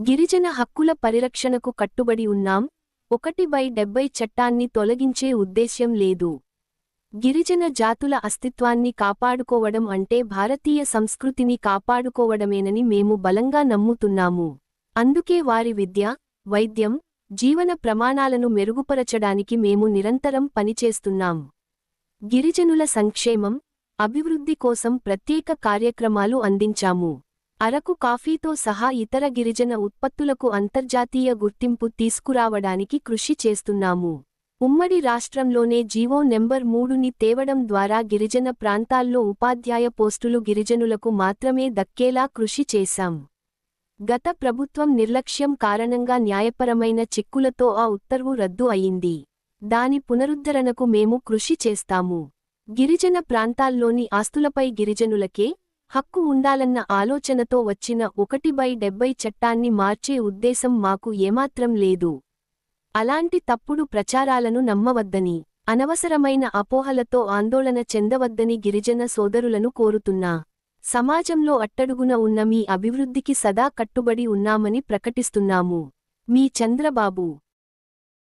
గిరిజన హక్కుల పరిరక్షణకు కట్టుబడి ఉన్నాం. ఒకటి బై డెబ్బై చట్టాన్ని తొలగించే ఉద్దేశ్యం లేదు. గిరిజన జాతుల అస్తిత్వాన్ని కాపాడుకోవడం అంటే భారతీయ సంస్కృతిని కాపాడుకోవడమేనని మేము బలంగా నమ్ముతున్నాము. అందుకే వారి విద్య వైద్యం జీవన ప్రమాణాలను మెరుగుపరచడానికి మేము నిరంతరం పనిచేస్తున్నాం. గిరిజనుల సంక్షేమం అభివృద్ధి కోసం ప్రత్యేక కార్యక్రమాలు అందించాము. అరకు కాఫీతో సహా ఇతర గిరిజన ఉత్పత్తులకు అంతర్జాతీయ గుర్తింపు తీసుకురావడానికి కృషి చేస్తున్నాము. ఉమ్మడి రాష్ట్రంలోనే జీవో నెంబర్ మూడుని తేవడం ద్వారా గిరిజన ప్రాంతాల్లో ఉపాధ్యాయ పోస్టులు గిరిజనులకు మాత్రమే దక్కేలా కృషి చేశాం. గత ప్రభుత్వం నిర్లక్ష్యం కారణంగా న్యాయపరమైన చిక్కులతో ఆ ఉత్తర్వు రద్దు అయింది. దాని పునరుద్ధరణకు మేము కృషి చేస్తాము. గిరిజన ప్రాంతాల్లోని ఆస్తులపై గిరిజనులకే హక్కు ఉండాలన్న ఆలోచనతో వచ్చిన ఒకటి బై డెబ్బై చట్టాన్ని మార్చే ఉద్దేశం మాకు ఏమాత్రం లేదు. అలాంటి తప్పుడు ప్రచారాలను నమ్మవద్దని అనవసరమైన అపోహలతో ఆందోళన చెందవద్దని గిరిజన సోదరులను కోరుతున్నా. సమాజంలో అట్టడుగున ఉన్న మీ అభివృద్ధికి సదా కట్టుబడి ఉన్నామని ప్రకటిస్తున్నాము. మీ చంద్రబాబు